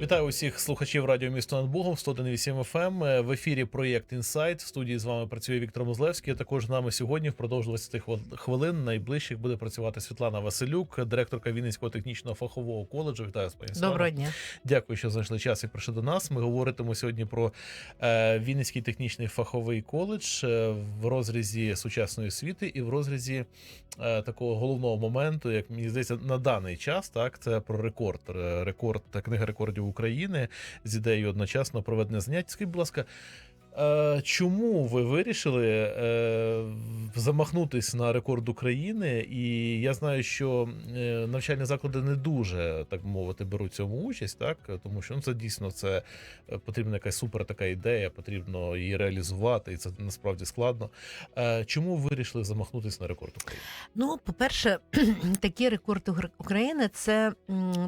Вітаю усіх слухачів радіо місто над Богом 101,8 FM. В ефірі проєкт Інсайт. В студії з вами працює Віктор Мозлевський. Також з нами сьогодні впродовж 20 хвилин найближчих буде працювати Світлана Василюк, директорка Вінницького технічного фахового коледжу. Вітаю пані. Доброго дня. Дякую, що знайшли час і прийшли до нас. Ми говоритимо сьогодні про е, Вінницький технічний фаховий коледж е, в розрізі сучасної освіти і в розрізі е, такого головного моменту, як мені здається, на даний час. Так, це про рекорд. Рекорд та книга рекордів України з ідеєю одночасно проведення занять. Скажіть, будь ласка. Е, Чому ви вирішили е, замахнутись на рекорд України? І я знаю, що е, навчальні заклади не дуже так мовити беруть цьому участь, так тому що ну це дійсно це потрібна якась супер така ідея, потрібно її реалізувати, і це насправді складно. Чому ви вирішили замахнутись на рекорд України? Ну, по-перше, такий рекорд України це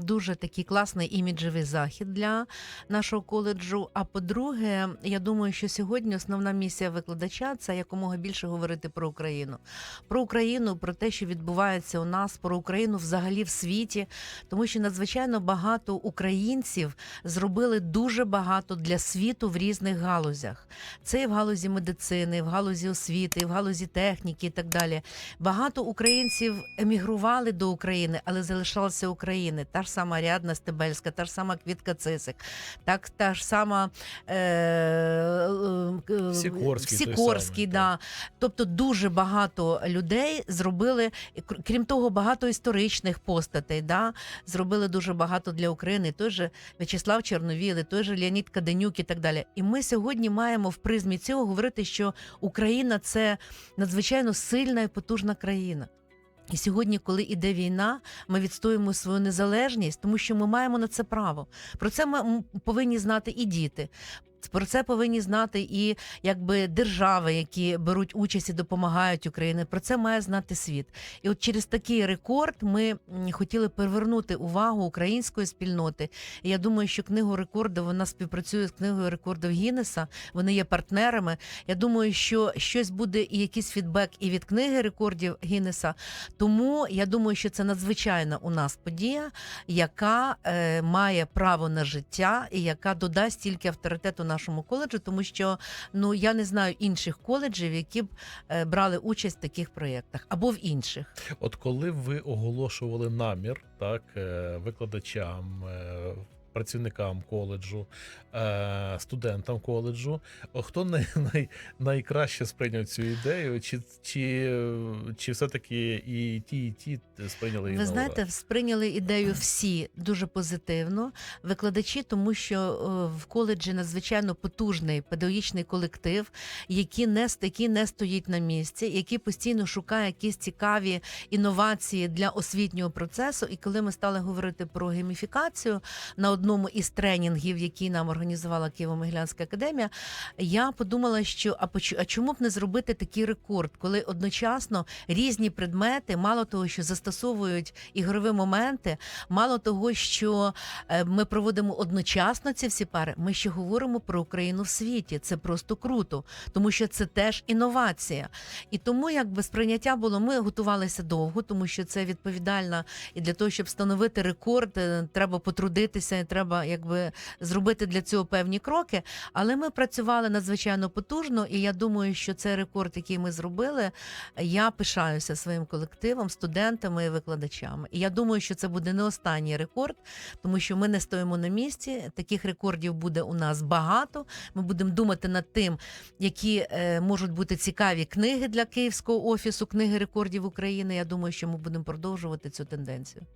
дуже такий класний іміджевий захід для нашого коледжу. А по-друге, я думаю, що сьогодні основна місія викладача це якомога більше говорити про Україну. Про Україну, про те, що відбувається у нас, про Україну взагалі в світі, тому що надзвичайно багато українців зробили дуже багато для світу в різних галузях. Це і в галузі медицини, і в галузі освіти, і в галузі техніки і так далі. Багато українців емігрували до України, але залишалися України. Та ж сама Рядна Стебельська, та ж сама Квітка Цисик, так та ж сама е, е, Сікорський той да. Тобто дуже багато людей зробили, крім того, багато історичних постатей, да, зробили дуже багато для України. Той же В'ячеслав Чорновіл, і той же Леонід Каденюк і так далі. І ми сьогодні маємо в призмі цього говорити, що Україна це надзвичайно сильна і потужна країна. І сьогодні, коли іде війна, ми відстоюємо свою незалежність, тому що ми маємо на це право. Про це ми повинні знати і діти. Про це повинні знати і якби держави, які беруть участь і допомагають Україні. Про це має знати світ. І от через такий рекорд ми хотіли привернути увагу української спільноти. І я думаю, що книгу рекордів вона співпрацює з книгою рекордів Гіннеса. Вони є партнерами. Я думаю, що щось буде і якийсь фідбек і від книги рекордів Гіннеса. Тому я думаю, що це надзвичайна у нас подія, яка е, має право на життя і яка додасть тільки авторитету нашому коледжу, тому що ну я не знаю інших коледжів, які б е, брали участь в таких проєктах або в інших. От коли ви оголошували намір, так е, викладачам. Працівникам коледжу, е, студентам коледжу, хто най, най, найкраще сприйняв цю ідею? Чи, чи, чи все-таки і ті, і ті сприйняли її Ви знаєте, сприйняли ідею всі дуже позитивно. Викладачі, тому що в коледжі надзвичайно потужний педагогічний колектив, який не який не стоїть на місці, який постійно шукає якісь цікаві інновації для освітнього процесу. І коли ми стали говорити про гейміфікацію на одному із тренінгів, який нам організувала Києво-Могилянська академія, я подумала, що а а чому б не зробити такий рекорд, коли одночасно різні предмети, мало того, що застосовують ігрові моменти, мало того, що е, ми проводимо одночасно ці всі пари, ми ще говоримо про Україну в світі. Це просто круто, тому що це теж інновація. І тому якби сприйняття було, ми готувалися довго, тому що це відповідально і для того, щоб встановити рекорд, е, треба потрудитися, треба якби зробити для цього певні кроки. Але ми працювали надзвичайно потужно, і я думаю, що цей рекорд, який ми зробили, я пишаюся своїм колективом, студентами і викладачами. І я думаю, що це буде не останній рекорд, тому що ми не стоїмо на місці. Таких рекордів буде у нас багато. Ми будемо думати над тим, які е, можуть бути цікаві книги для Київського офісу, книги рекордів України. Я думаю, що ми будемо продовжувати цю тенденцію.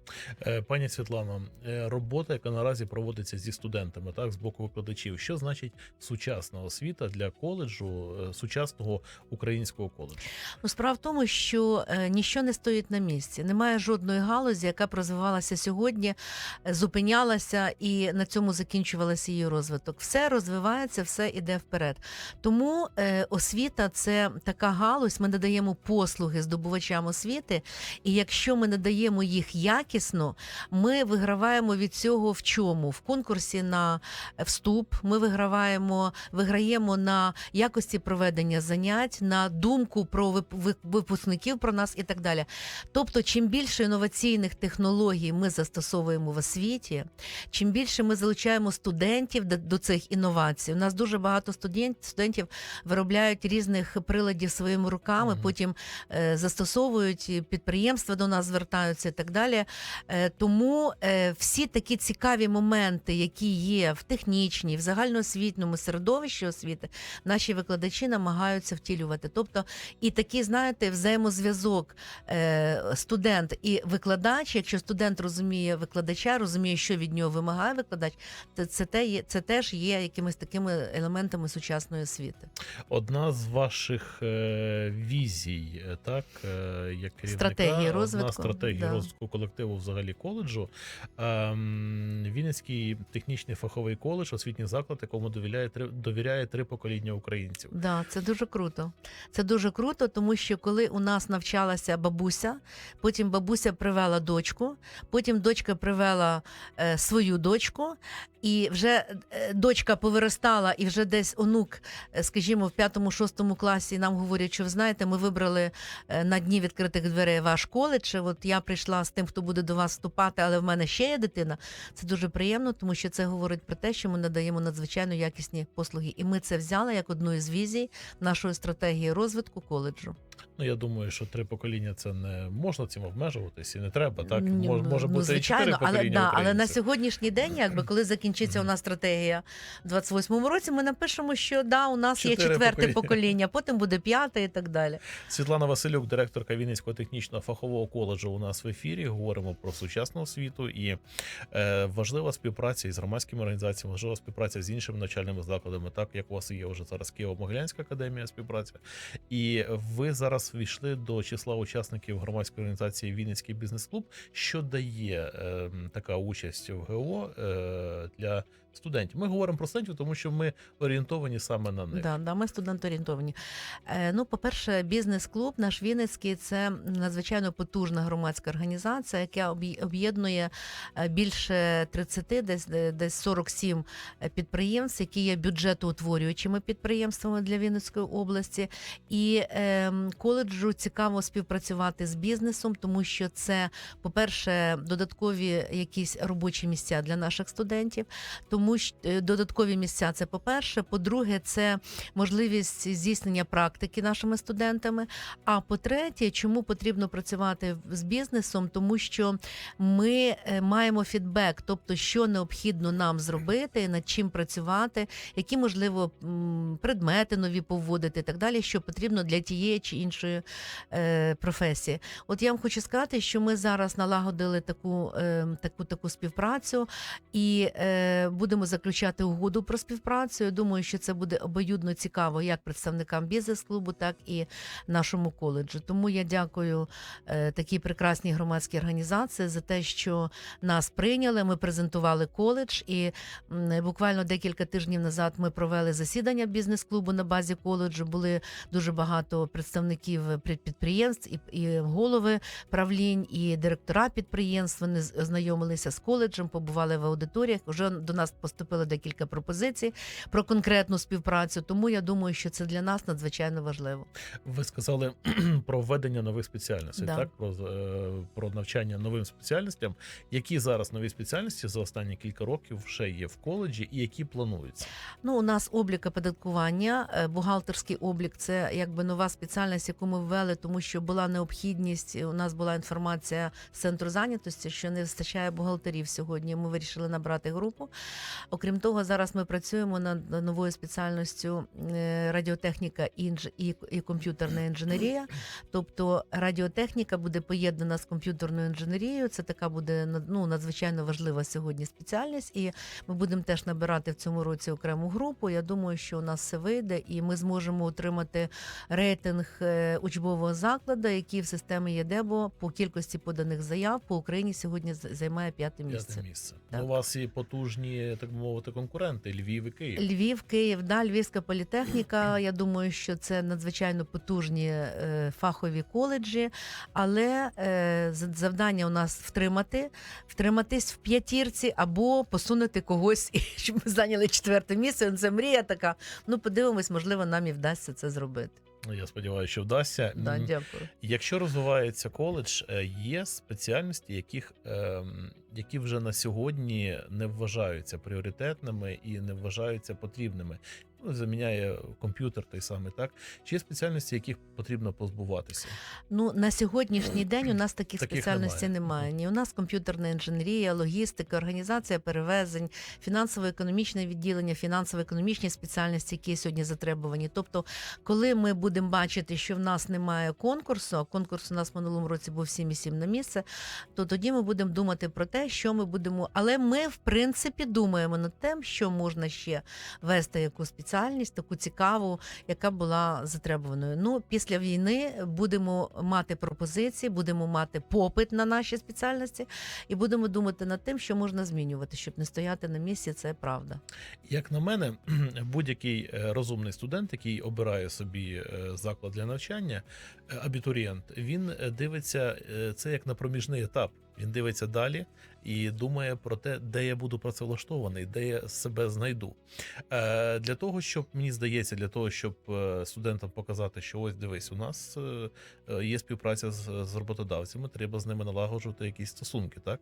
Е, Пані Світлано, е, робота, яка наразі проводиться зі студентами, так з боку викладачів, що значить сучасна освіта для коледжу, е, сучасного українського коледжу? Ну, справа в тому, що е, ніщо не стоїть на місці. Немає жодної галузі, яка б розвивалася сьогодні, е, зупинялася і на цьому закінчувалася її розвиток. Все розвивається, все іде вперед. Тому освіта це така галузь. Ми надаємо послуги здобувачам освіти, і якщо ми надаємо їх якісно, ми виграваємо від цього в чому? Чому? В конкурсі на вступ ми виграємо, виграємо на якості проведення занять, на думку про випускників про нас і так далі. Тобто, чим більше інноваційних технологій ми застосовуємо в освіті, чим більше ми залучаємо студентів до, цих інновацій. У нас дуже багато студентів виробляють різних приладів своїми руками, Мгм. потім е, застосовують підприємства до нас звертаються і так далі. Е, тому е, всі такі цікаві моменти, які є в технічній, в загальноосвітньому середовищі освіти, наші викладачі намагаються втілювати. Тобто, і такий, знаєте, взаємозв'язок е, студент і викладач. Якщо студент розуміє викладача, розуміє, що від нього вимагає викладач, то це те це теж є якимись такими елементами сучасної освіти. Одна з ваших е, візій, е, так, як керівника, Стратегії одна розвитку, стратегії да. розвитку колективу взагалі коледжу. Ем, Вінницький технічний фаховий коледж, освітній заклад, якому довіряє три, довіряє три покоління українців. Да, це дуже круто. Це дуже круто, тому що коли у нас навчалася бабуся, потім бабуся привела дочку, потім дочка привела е, свою дочку, і вже е, дочка повиростала, і вже десь онук, е, скажімо, в п'ятому-шостому класі нам говорять, що ви знаєте, ми вибрали е, на дні відкритих дверей ваш коледж. От я прийшла з тим, хто буде до вас вступати, але в мене ще є дитина. Це дуже приємно, тому що це говорить про те, що ми надаємо надзвичайно якісні послуги. І ми це взяли як одну із візій нашої стратегії розвитку коледжу. Ну я думаю, що три покоління це не можна цим обмежуватись і не треба. Так Ні, може, ну, може ну, бути і звичайно, чотири але, покоління да, але на сьогоднішній день, якби коли закінчиться у нас стратегія в 28-му році, ми напишемо, що да, у нас є Чотири четверте покоління. покоління, потім буде п'яте і так далі. Світлана Василюк, директорка Вінницького технічного фахового коледжу, у нас в ефірі. Говоримо про сучасну освіту і е, важлива співпраця із громадськими організаціями, важлива співпраця з іншими навчальними закладами, так як у вас є вже зараз Києво-Могилянська академія співпраця. І ви зараз війшли до числа учасників громадської організації Вінницький бізнес-клуб. Що дає е, така участь в ГО е, для студентів? Ми говоримо про студентів, тому що ми орієнтовані саме на них. Да, да, ми студент орієнтовані. Е, ну, по-перше, бізнес-клуб наш Вінницький це надзвичайно потужна громадська організація, яка об'єднує е, більше 30, десь, е, десь 47 підприємств, які є бюджетоутворюючими підприємствами для Вінницької області. І е, коледжу цікаво співпрацювати з бізнесом, тому що це, по-перше, додаткові якісь робочі місця для наших студентів. Тому що е, додаткові місця це по-перше. По-друге, це можливість здійснення практики нашими студентами. А по-третє, чому потрібно працювати з бізнесом? Тому що ми е, маємо фідбек, тобто, що необхідно нам зробити, над чим працювати, які можливо предмети нові повводити і так далі, що потрібно для тієї чи іншої е, професії. От я вам хочу сказати, що ми зараз налагодили таку, е, таку, таку співпрацю і е, будемо заключати угоду про співпрацю. Я думаю, що це буде обоюдно цікаво як представникам бізнес-клубу, так і нашому коледжу. Тому я дякую е, такій прекрасній громадській організації за те, що нас прийняли. Ми презентували коледж, і буквально декілька тижнів назад ми провели засідання бізнес-клубу на базі коледжу. Були дуже багато представників під- підприємств і, голови правлінь, і директора підприємств. Вони з- ознайомилися з коледжем, побували в аудиторіях. Вже до нас поступило декілька пропозицій про конкретну співпрацю. Тому я думаю, що це для нас надзвичайно важливо. Ви сказали про введення нових спеціальностей, Да. так про, е, про навчання новим спеціальностям. Які зараз нові спеціальності за останні кілька років ще є в коледжі, і які плануються? Ну, у нас облік оподаткування, е, бухгалтерський облік це якби нова спеціальність, яку ми ввели, тому що була необхідність. У нас була інформація з центру зайнятості, що не вистачає бухгалтерів сьогодні. Ми вирішили набрати групу. Окрім того, зараз ми працюємо над новою спеціальністю е, радіотехніка інж і, комп'ютерна інженерія. Тобто радіотехніка буде поєднана з комп'ютерною інженерією. Це така буде ну, надзвичайно важлива сьогодні спеціальність. І ми будемо теж набирати в цьому році окрему групу. Я думаю, що у нас все вийде, і ми зможемо отримати рейтинг е, учбового закладу, який в системі ЄДЕБО по кількості поданих заяв по Україні сьогодні займає п'яте місце. П'яте місце. Так. У вас і потужні так би мовити, конкуренти Львів і Київ. Львів, Київ, да, Львівська політехніка. Я думаю, що це надзвичайно потужні е, фахові коледжі, але е, завдання у нас втримати, втриматись в п'ятірці або посунути когось, щоб ми зайняли четверте місце. Це мрія така. Ну, подивимось, можливо, нам і вдасться це зробити. Я сподіваюся, що вдасться. Да, дякую. Якщо розвивається коледж, е, є спеціальності, яких, ем, які вже на сьогодні не вважаються пріоритетними і не вважаються потрібними. Ну, заміняє комп'ютер той самий, так? Чи є спеціальності, яких потрібно позбуватися? Ну на сьогоднішній день у нас таких, Таких спеціальностей немає. немає. Ні, у нас комп'ютерна інженерія, логістика, організація перевезень, фінансово-економічне відділення, фінансово-економічні спеціальності, які сьогодні затребувані. Тобто, коли ми будемо бачити, що в нас немає конкурсу, а конкурс у нас в минулому році був 7,7 на місце, то тоді ми будемо думати про те, що ми будемо. Але ми, в принципі, думаємо над тим, що можна ще вести яку спеціальність, таку цікаву, яка була затребуваною. Ну, після війни будемо мати пропозиції, будемо мати попит на наші спеціальності, і будемо думати над тим, що можна змінювати, щоб не стояти на місці. Це правда. Як на мене, будь-який е, розумний студент, який обирає собі е, заклад для навчання, е, абітурієнт, він дивиться це як на проміжний етап. Він дивиться далі і думає про те, де я буду працевлаштований, де я себе знайду. Е, Для того, щоб мені здається, для того, щоб е, студентам показати, що ось дивись, у нас е, е, є співпраця з, з роботодавцями, треба з ними налагоджувати якісь стосунки, так?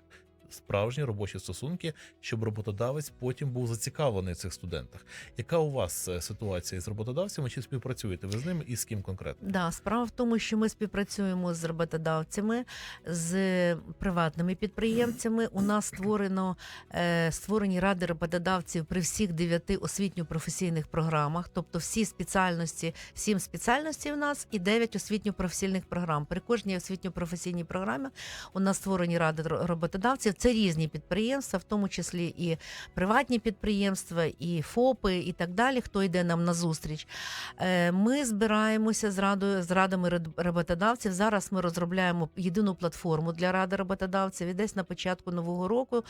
Справжні робочі стосунки, щоб роботодавець потім був зацікавлений в цих студентах. Яка у вас е, ситуація з роботодавцями? Чи співпрацюєте ви з ними і з ким конкретно? Да, справа в тому, що ми співпрацюємо з роботодавцями, з приватними підприємцями. У нас створено е, створені ради роботодавців при всіх дев'яти освітньо-професійних програмах, тобто всі спеціальності, сім спеціальностей у нас і дев'ять освітньо-професійних програм. При кожній освітньо-професійній програмі у нас створені ради роботодавців. Це різні підприємства, в тому числі і приватні підприємства, і ФОПи, і так далі. Хто йде нам на зустріч. Е, Ми збираємося з радою з радами роботодавців. Зараз ми розробляємо єдину платформу для ради роботодавців. І десь на початку нового року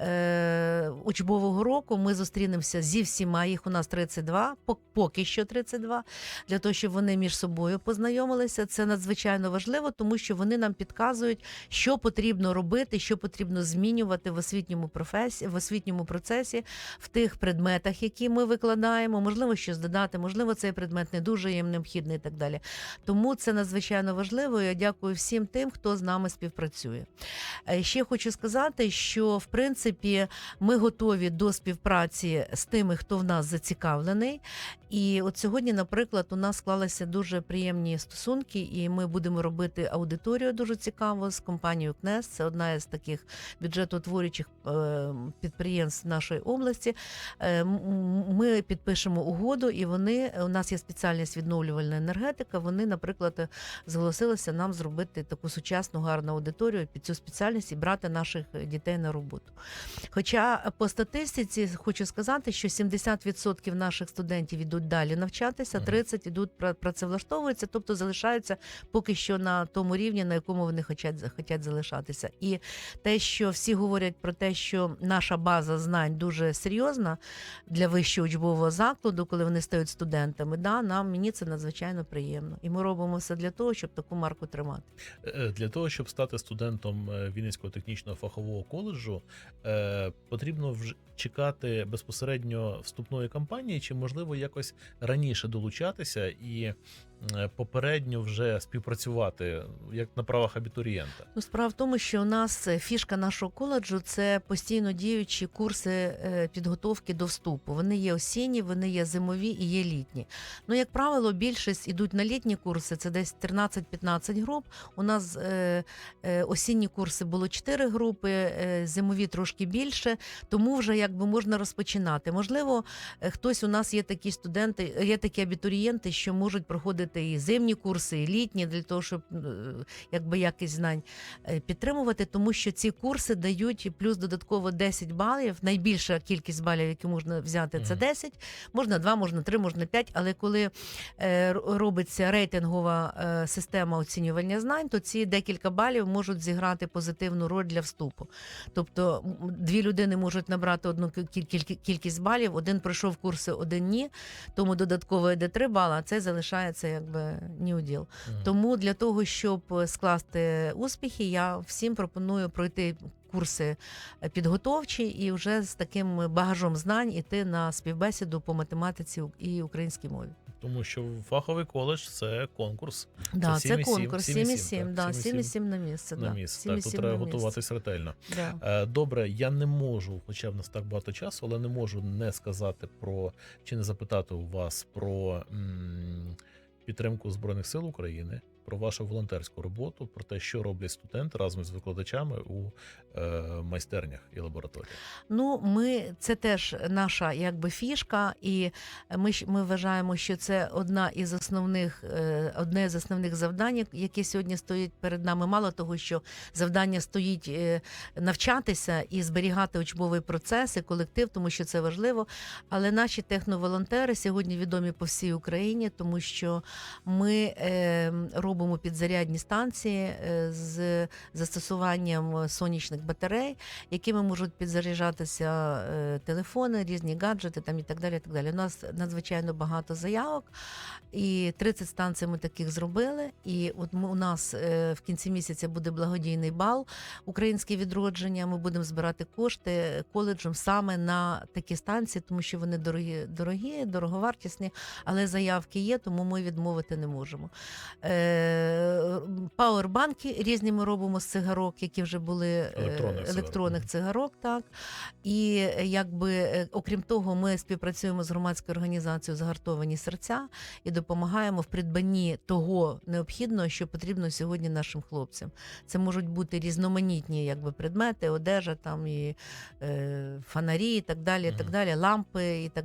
е, учбового року ми зустрінемося зі всіма. Їх у нас 32, пок- поки що 32, для того, щоб вони між собою познайомилися. Це надзвичайно важливо, тому що вони нам підказують, що потрібно робити, що потрібно змінювати в освітньому професії, в освітньому процесі, в тих предметах, які ми викладаємо. Можливо, щось додати, можливо, цей предмет не дуже їм необхідний і так далі. Тому це надзвичайно важливо. Я дякую всім тим, хто з нами співпрацює. Е, Ще хочу сказати, що в принципі ми готові до співпраці з тими, хто в нас зацікавлений. І от сьогодні, наприклад, у нас склалися дуже приємні стосунки, і ми будемо робити аудиторію дуже цікаво з компанією КНЕС. Це одна із таких бюджетоутворюючих е, підприємств нашої області. Е, Ми підпишемо угоду, і вони у нас є спеціальність відновлювальна енергетика. Вони, наприклад, зголосилися нам зробити таку сучасну гарну аудиторію під цю спеціальність і брати наших дітей на роботу. Хоча по статистиці хочу сказати, що 70% наших студентів йдуть далі навчатися, Мгм. 30% йдуть працевлаштовуються, тобто залишаються поки що на тому рівні, на якому вони хочуть, хочуть залишатися. І те, що всі говорять про те, що наша база знань дуже серйозна для вищого учбового закладу, коли вони стають студентами, да, нам мені це надзвичайно приємно. І ми робимо все для того, щоб таку марку тримати. Е, Для того, щоб стати студентом е, Вінницького технічного фахового коледжу, е, потрібно вже чекати безпосередньо вступної кампанії, чи можливо якось раніше долучатися і е, попередньо вже співпрацювати як на правах абітурієнта. Ну, справа в тому, що у нас е, фішка нашого коледжу це постійно діючі курси е, підготовки до вступу. Вони є осінні, вони є зимові і є літні. Ну, як правило, більшість ідуть на літні курси, це десь 13-15 груп. У нас е, е, осінні курси було 4 групи, зимові трошки більше, тому вже якби можна розпочинати. Можливо, хтось у нас є такі студенти, є такі абітурієнти, що можуть проходити і зимні курси, і літні, для того, щоб якби якість знань підтримувати, тому що ці курси. Курси дають плюс додатково 10 балів. Найбільша кількість балів, які можна взяти, це Мгм. 10. Можна 2, можна 3, можна 5. Але коли е, робиться рейтингова е, система оцінювання знань, то ці декілька балів можуть зіграти позитивну роль для вступу. Тобто дві людини можуть набрати одну кіль- кіль- кількість балів, один пройшов курси, один ні. Тому додатково йде 3 бали, а це залишається якби ні уділ. Мгм. Тому для того, щоб е, скласти успіхи, я всім пропоную пройти курси е, підготовчі і вже з таким багажом знань іти на співбесіду по математиці і українській мові. Тому що фаховий коледж це конкурс Да, це 7,7, конкурс 7,7, 7,7, да, 7,7 на місце. на да, місце. Так, тут 7,7 треба готуватись ретельно. Да. Е, Добре, я не можу, хоча в нас так багато часу, але не можу не сказати про чи не запитати у вас про м, підтримку Збройних сил України, про вашу волонтерську роботу, про те, що роблять студенти разом з викладачами у е, майстернях і лабораторіях. Ну, ми це теж наша якби фішка, і ми ми вважаємо, що це одна із основних е, одне з основних завдань, яке сьогодні стоїть перед нами. Мало того, що завдання стоїть е, навчатися і зберігати учбовий процес і колектив, тому що це важливо. Але наші техноволонтери сьогодні відомі по всій Україні, тому що ми е, робимо підзарядні станції е, з застосуванням сонячних батарей, якими можуть підзаряджатися е, телефони, різні гаджети там і так далі. І так далі. У нас надзвичайно багато заявок, і 30 станцій ми таких зробили. І от у нас е, в кінці місяця буде благодійний бал Українське відродження. Ми будемо збирати кошти коледжем саме на такі станції, тому що вони дорогі, дорогі, дороговартісні, але заявки є, тому ми відмовити не можемо. Е, Пауербанки різні ми робимо з цигарок, які вже були е, Електронних електронних цигарок, так. І е, якби, е, окрім того, ми співпрацюємо з громадською організацією Загартовані серця і допомагаємо в придбанні того необхідного, що потрібно сьогодні нашим хлопцям. Це можуть бути різноманітні якби, предмети, одежа, там і е, фонарі, і так далі, і так далі, лампи, і так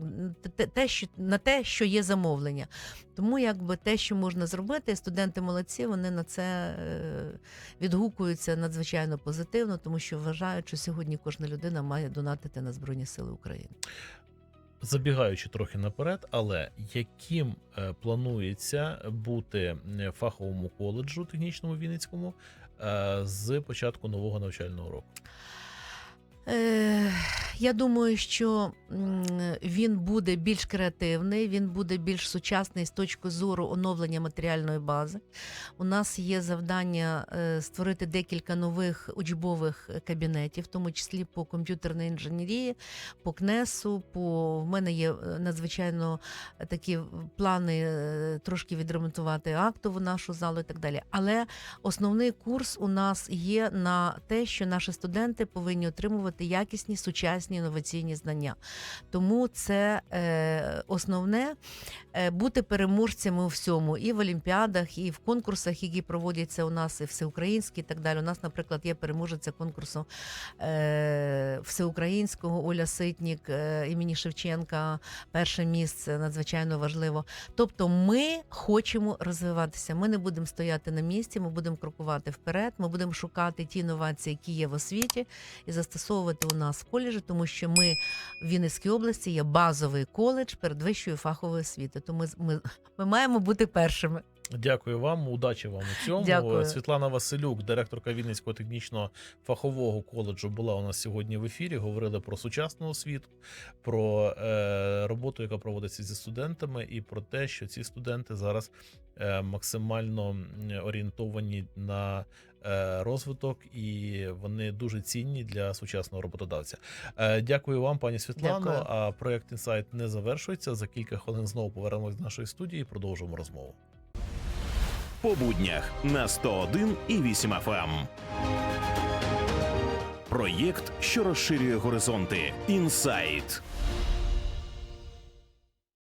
те, те, що на те, що є замовлення. Тому якби те, що можна зробити, студенти молодці, вони на це е, відгукуються надзвичайно позитивно, тому що вважають, що сьогодні кожна людина має донатити на Збройні Сили України. Забігаючи трохи наперед, але яким е, планується бути е, фаховому коледжу технічному Вінницькому з початку нового навчального року? Я думаю, що він буде більш креативний, він буде більш сучасний з точки зору оновлення матеріальної бази. У нас є завдання е, створити декілька нових учбових кабінетів, в тому числі по комп'ютерній інженерії, по КНЕСу. По в мене є е, надзвичайно такі плани е, трошки відремонтувати актову нашу залу і так далі. Але основний курс у нас є на те, що наші студенти повинні отримувати якісні сучасні інноваційні знання. Тому це е, основне е, бути переможцями у всьому, і в олімпіадах, і в конкурсах, які проводяться у нас, і всеукраїнські, і так далі. У нас, наприклад, є переможеця конкурсу е, всеукраїнського Оля Ситнік е, імені Шевченка. Перше місце надзвичайно важливо. Тобто, ми хочемо розвиватися. Ми не будемо стояти на місці, ми будемо крокувати вперед. Ми будемо шукати ті інновації, які є в освіті, і застосовувати у нас в коледжі, тому що ми в Вінницькій області є базовий коледж передвищої фахової освіти. Тому ми, ми, ми маємо бути першими. Дякую вам, удачі вам у цьому. Дякую. Світлана Василюк, директорка Вінницького технічного фахового коледжу, була у нас сьогодні в ефірі. Говорили про сучасну освіту, про е, роботу, яка проводиться зі студентами, і про те, що ці студенти зараз е, максимально орієнтовані на розвиток, і вони дуже цінні для сучасного роботодавця. Е, дякую вам, пані Світлано. Дякую. А проект інсайт не завершується. За кілька хвилин знову повернемось до нашої студії і продовжимо розмову. по буднях на 101 і 8 FM. Проєкт, що розширює горизонти. Інсайт.